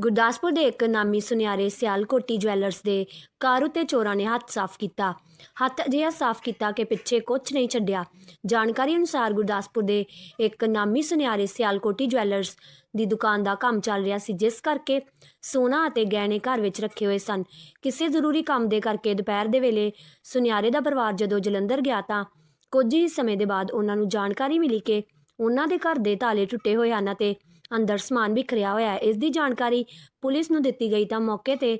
ਗੁਰਦਾਸਪੁਰ ਦੇ ਇੱਕ ਨਾਮੀ ਸੁਨਿਆਰੇ ਸਿਆਲਕੋਟੀ ਜਵੈਲਰਸ ਦੇ ਕਾਰ ਉੱਤੇ ਚੋਰਾਂ ਨੇ ਹੱਥ ਸਾਫ਼ ਕੀਤਾ। ਹੱਥ ਅਜਿਹਾ ਸਾਫ਼ ਕੀਤਾ ਕਿ ਪਿੱਛੇ ਕੁਝ ਨਹੀਂ ਛੱਡਿਆ। ਜਾਣਕਾਰੀ ਅਨੁਸਾਰ ਗੁਰਦਾਸਪੁਰ ਦੇ ਇੱਕ ਨਾਮੀ ਸੁਨਿਆਰੇ ਸਿਆਲਕੋਟੀ ਜਵੈਲਰਸ ਦੀ ਦੁਕਾਨ ਦਾ ਕੰਮ ਚੱਲ ਰਿਹਾ ਸੀ, ਜਿਸ ਕਰਕੇ ਸੋਨਾ ਅਤੇ ਗਹਿਣੇ ਘਰ ਵਿੱਚ ਰੱਖੇ ਹੋਏ ਸਨ। ਕਿਸੇ ਜ਼ਰੂਰੀ ਕੰਮ ਦੇ ਕਰਕੇ ਦੁਪਹਿਰ ਦੇ ਵੇਲੇ ਸੁਨਿਆਰੇ ਦਾ ਪਰਿਵਾਰ ਜਦੋਂ ਜਲੰਧਰ ਗਿਆ ਤਾਂ ਕੁਝ ਹੀ ਸਮੇਂ ਦੇ ਬਾਅਦ ਉਹਨਾਂ ਨੂੰ ਜਾਣਕਾਰੀ ਮਿਲੀ ਕਿ ਉਹਨਾਂ ਦੇ ਘਰ ਦੇ ਤਾਲੇ ਟੁੱਟੇ ਹੋਏ ਹਨ ਅਤੇ ਅੰਦਰ ਸਮਾਨ ਵਿਖਰਿਆ ਹੋਇਆ ਹੈ। ਇਸ ਦੀ ਜਾਣਕਾਰੀ ਪੁਲਿਸ ਨੂੰ ਦਿੱਤੀ ਗਈ ਤਾਂ ਮੌਕੇ ਤੇ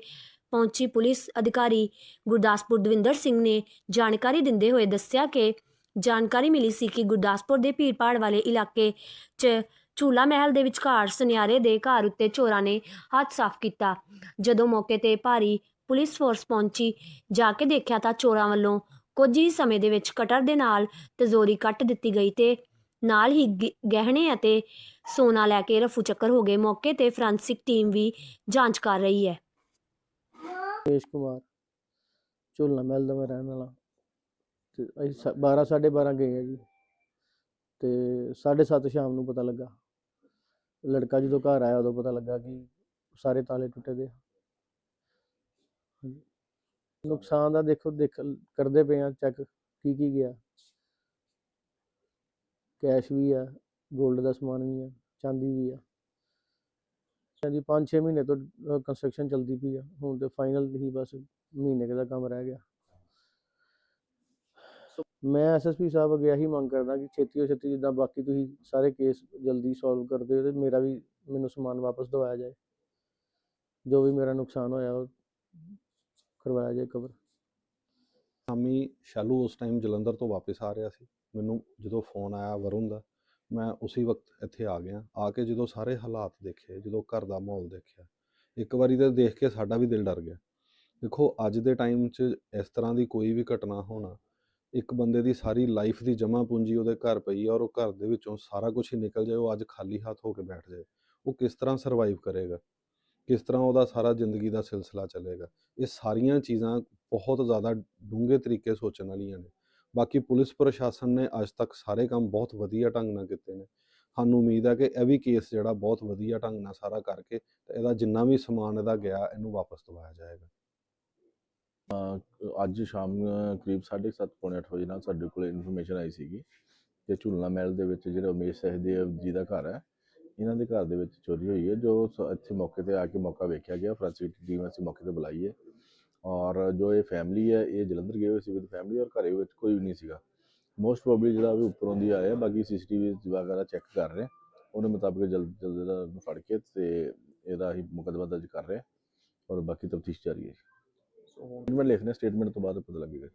ਪਹੁੰਚੀ ਪੁਲਿਸ ਅਧਿਕਾਰੀ ਗੁਰਦਾਸਪੁਰ ਦਵਿੰਦਰ ਸਿੰਘ ਨੇ ਜਾਣਕਾਰੀ ਦਿੰਦੇ ਹੋਏ ਦੱਸਿਆ ਕਿ ਜਾਣਕਾਰੀ ਮਿਲੀ ਸੀ ਕਿ ਗੁਰਦਾਸਪੁਰ ਦੇ ਭੀੜਪਾੜ ਵਾਲੇ ਇਲਾਕੇ 'ਚ ਝੂਲਾ ਮਹਿਲ ਦੇ ਵਿਚਕਾਰ ਸੁਨਿਆਰੇ ਦੇ ਘਰ ਉੱਤੇ ਚੋਰਾਂ ਨੇ ਹੱਥ ਸਾਫ਼ ਕੀਤਾ। ਜਦੋਂ ਮੌਕੇ ਤੇ ਭਾਰੀ ਪੁਲਿਸ ਫੋਰਸ ਪਹੁੰਚੀ, ਜਾ ਕੇ ਦੇਖਿਆ ਤਾਂ ਚੋਰਾਂ ਵੱਲੋਂ ਕੁਝ ਹੀ ਸਮੇਂ ਦੇ ਵਿੱਚ ਕਟਰ ਦੇ ਨਾਲ ਤਜ਼ੋਰੀ ਕੱਟ ਦਿੱਤੀ ਗਈ ਤੇ ਨਾਲ ਹੀ ਗਹਿਣੇ ਅਤੇ ਸੋਨਾ ਲੈ ਕੇ ਰਫੂ ਚੱਕਰ ਹੋ ਗਏ ਮੌਕੇ ਤੇ ਫ੍ਰਾਂਸਿਕ ਟੀਮ ਵੀ ਜਾਂਚ ਕਰ ਰਹੀ ਹੈ। ਰੇਸ਼ ਕੁਮਾਰ ਝੋਲਾ ਮਹਿਲ ਦਾ ਮੈਂ ਰਹਿਣ ਵਾਲਾ। ਤੇ ਅਸੀਂ ਸ- ਬਾਰਾਂ, ਸਾਢੇ 12 ਗਏ ਆ ਜੀ। ਤੇ 7:30 ਸ਼ਾਮ ਨੂੰ ਪਤਾ ਲੱਗਾ। ਲੜਕਾ ਜਦੋਂ ਘਰ ਆਇਆ ਉਦੋਂ ਪਤਾ ਲੱਗਾ ਕਿ ਸਾਰੇ ਤਾਲੇ ਟੁੱਟੇ ਦੇ ਆ। ਹਾਂਜੀ। ਨੁਕਸਾਨ ਦਾ ਦੇਖੋ, ਦੇਖ, ਕਰਦੇ ਪਏ ਆ, ਚੈੱਕ ਕੀ ਕੀ ਗਿਆ। ਕੈਸ਼ ਵੀ ਆ 골ਡ ਦਾ ਸਮਾਨ ਵੀ ਆ, ਚਾਂਦੀ ਵੀ ਆ। ਹਾਂਜੀ 5-6 ਮਹੀਨੇ ਤੋਂ ਕੰਸਟਰਕਸ਼ਨ ਚੱਲਦੀ ਪਈ ਆ। ਹੁਣ ਤੇ ਫਾਈਨਲ ਹੀ ਬਸ ਮਹੀਨੇ ਦਾ ਕੰਮ ਰਹਿ ਗਿਆ। ਮੈਂ ਐਸਐਸਪੀ ਸਾਹਿਬ ਅੱਗੇ ਇਹੀ ਮੰਗ ਕਰਦਾ ਕਿ ਛੇਤੀ ਤੋਂ ਛੇਤੀ ਜਿੱਦਾਂ ਬਾਕੀ ਤੁਸੀਂ ਸਾਰੇ ਕੇਸ ਜਲਦੀ ਸੋਲਵ ਕਰਦੇ ਹੋ ਤੇ ਮੇਰਾ ਵੀ ਮੈਨੂੰ ਸਮਾਨ ਵਾਪਸ ਦਵਾਇਆ ਜਾਏ। ਜੋ ਵੀ ਮੇਰਾ ਨੁਕਸਾਨ ਹੋਇਆ ਉਹ ਕਰਵਾਇਆ ਜਾਏ ਕਵਰ ਸ਼ਾਮੀ ਸ਼ਾਲੂ ਉਸ ਟਾਈਮ ਜਲੰਧਰ ਤੋਂ ਵਾਪਸ ਆ ਰਿਹਾ ਸੀ। ਮੈਨੂੰ ਜਦੋਂ ਫੋਨ ਆਇਆ ਵਰੁਣ ਦਾ, ਮੈਂ ਉਸੇ ਵਕਤ ਇੱਥੇ ਆ ਗਿਆ। ਆ ਕੇ ਜਦੋਂ ਸਾਰੇ ਹਾਲਾਤ ਦੇਖੇ, ਜਦੋਂ ਘਰ ਦਾ ਮਾਹੌਲ ਦੇਖਿਆ, ਇੱਕ ਵਾਰੀ ਤਾਂ ਦੇਖ ਕੇ ਸਾਡਾ ਵੀ ਦਿਲ ਡਰ ਗਿਆ। ਦੇਖੋ, ਅੱਜ ਦੇ ਟਾਈਮ 'ਚ ਇਸ ਤਰ੍ਹਾਂ ਦੀ ਕੋਈ ਵੀ ਘਟਨਾ ਹੋਣਾ, ਇੱਕ ਬੰਦੇ ਦੀ ਸਾਰੀ ਲਾਈਫ ਦੀ ਜਮ੍ਹਾਂ ਪੂੰਜੀ ਉਹਦੇ ਘਰ ਪਈ ਆ ਔਰ ਉਹ ਘਰ ਦੇ ਵਿੱਚੋਂ ਸਾਰਾ ਕੁਝ ਹੀ ਨਿਕਲ ਜਾਏ, ਉਹ ਅੱਜ ਖਾਲੀ ਹੱਥ ਹੋ ਕੇ ਬੈਠ ਜਾਏ, ਉਹ ਕਿਸ ਤਰ੍ਹਾਂ ਸਰਵਾਈਵ ਕਰੇਗਾ? ਕਿਸ ਤਰ੍ਹਾਂ ਉਹਦਾ ਸਾਰਾ ਜ਼ਿੰਦਗੀ ਦਾ ਸਿਲਸਿਲਾ ਚੱਲੇਗਾ। ਇਹ ਸਾਰੀਆਂ ਚੀਜ਼ਾਂ ਬਹੁਤ ਜ਼ਿਆਦਾ ਡੂੰਘੇ ਤਰੀਕੇ ਸੋਚਣ ਵਾਲੀਆਂ ਨੇ। ਬਾਕੀ ਪੁਲਿਸ ਪ੍ਰਸ਼ਾਸਨ ਨੇ ਅੱਜ ਤੱਕ ਸਾਰੇ ਕੰਮ ਬਹੁਤ ਵਧੀਆ ਢੰਗ ਨਾਲ ਕੀਤੇ ਨੇ। ਸਾਨੂੰ ਉਮੀਦ ਹੈ ਕਿ ਇਹ ਵੀ ਕੇਸ ਜਿਹੜਾ ਬਹੁਤ ਵਧੀਆ ਢੰਗ ਨਾਲ ਸਾਰਾ ਕਰਕੇ ਤੇ ਇਹਦਾ ਜਿੰਨਾ ਵੀ ਸਮਾਨ ਇਹਦਾ ਗਿਆ ਇਹਨੂੰ ਵਾਪਸ ਦਵਾਇਆ ਜਾਏਗਾ। ਅੱਜ ਸ਼ਾਮ ਅ, ਕਰੀਬ 7:30 ਪੌਣੇ ਅੱਠ ਵਜੇ ਨਾਲ ਸਾਡੇ ਕੋਲ ਇਨਫੋਰਮੇਸ਼ਨ ਆਈ ਸੀਗੀ ਕਿ ਝੁਲਣਾ ਮਹਿਲ ਦੇ ਵਿੱਚ ਜਿਹੜਾ ਉਮੇਸ਼ ਸਹਿਦੇਵ ਜੀ ਦਾ ਘਰ ਹੈ ਇਹਨਾਂ ਦੇ ਘਰ ਦੇ ਵਿੱਚ ਚੋਰੀ ਹੋਈ ਹੈ ਜੋ ਸ- ਇੱਥੇ ਮੌਕੇ ਤੇ ਆ ਕੇ ਮੌਕਾ ਵੇਖਿਆ ਗਿਆ ਫੋਰੈਂਸਿਕ ਟੀਮ ਅਸੀਂ ਮੌਕੇ ਤੇ ਬੁਲਾਈ ਹੈ। ਔਰ ਜੋ ਇਹ ਫੈਮਿਲੀ ਹੈ ਇਹ ਜਲੰਧਰ ਗਏ ਹੋਏ ਸੀ ਵਿਦ ਫੈਮਿਲੀ ਔਰ ਘਰੇ ਵਿੱਚ ਕੋਈ ਵੀ ਨਹੀਂ ਸੀਗਾ। ਮੋਸਟ ਪ੍ਰੋਬਬਲੀ ਜਿਹੜਾ ਵੀ ਉੱਪਰੋਂ ਦੀ ਆਇਆ ਬਾਕੀ ਸੀਸੀਟੀਵੀ ਵਗੈਰਾ ਚੈੱਕ ਕਰ ਰਹੇ ਹਾਂ। ਉਹਦੇ ਮੁਤਾਬਿਕ ਜਲਦ ਜਲਦ ਨੂੰ ਫੜ ਕੇ ਤੇ ਇਹਦਾ ਹੀ ਮੁਕੱਦਮਾ ਦਰਜ ਕਰ ਰਹੇ ਹਾਂ ਔਰ ਬਾਕੀ ਤਫਤੀਸ਼ ਜਾਰੀ ਹੈ। ਸਟੇਟਮੈਂਟ ਲਿਖਨੇ ਸਟੇਟਮੈਂਟ ਤੋਂ ਬਾਅਦ ਪਤਾ ਲੱਗੇਗਾ